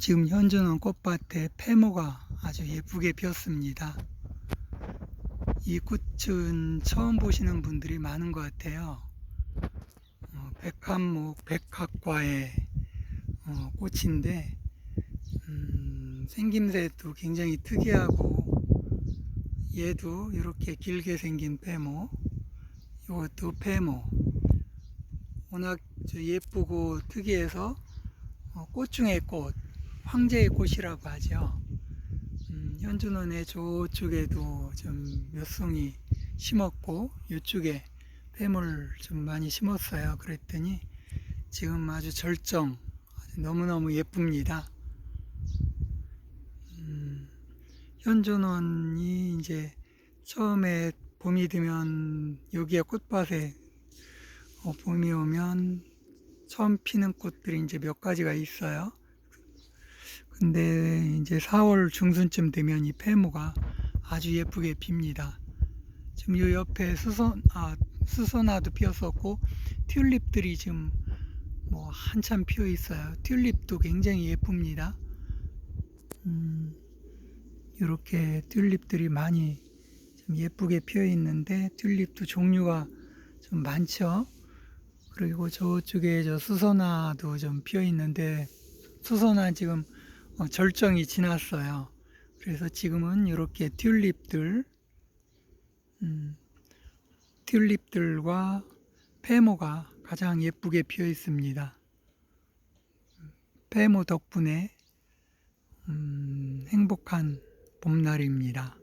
지금 현주는 꽃밭에 페모가 아주 예쁘게 피었습니다. 이 꽃은 처음 보시는 분들이 많은 것 같아요. 어, 백합목, 백합과의 어, 꽃인데 음, 생김새도 굉장히 특이하고 얘도 이렇게 길게 생긴 페모, 이것도 페모. 워낙 저 예쁘고 특이해서 어, 꽃 중의 꽃, 황제의 꽃이라고 하죠. 음, 현준원의 저쪽에도 좀 몇 송이 심었고 이쪽에 뱀을 좀 많이 심었어요. 그랬더니 지금 아주 절정, 너무너무 예쁩니다. 음, 현준원이 이제 처음에 봄이 되면 여기에 꽃밭에 어, 봄이 오면 처음 피는 꽃들이 이제 몇 가지가 있어요. 근데 이제 4월 중순쯤 되면 이 페모가 아주 예쁘게 핍니다. 지금 이 옆에 수선, 아, 수선화도 피었었고, 튤립들이 지금 뭐 한참 피어 있어요. 튤립도 굉장히 예쁩니다. 음, 이렇게 튤립들이 많이 좀 예쁘게 피어 있는데, 튤립도 종류가 좀 많죠. 그리고 저쪽에 저 수선화도 좀 피어 있는데, 수선화 지금 어, 절정이 지났어요. 그래서 지금은 이렇게 튤립들, 음, 튤립들과 페모가 가장 예쁘게 피어 있습니다. 페모 덕분에 음, 행복한 봄날입니다.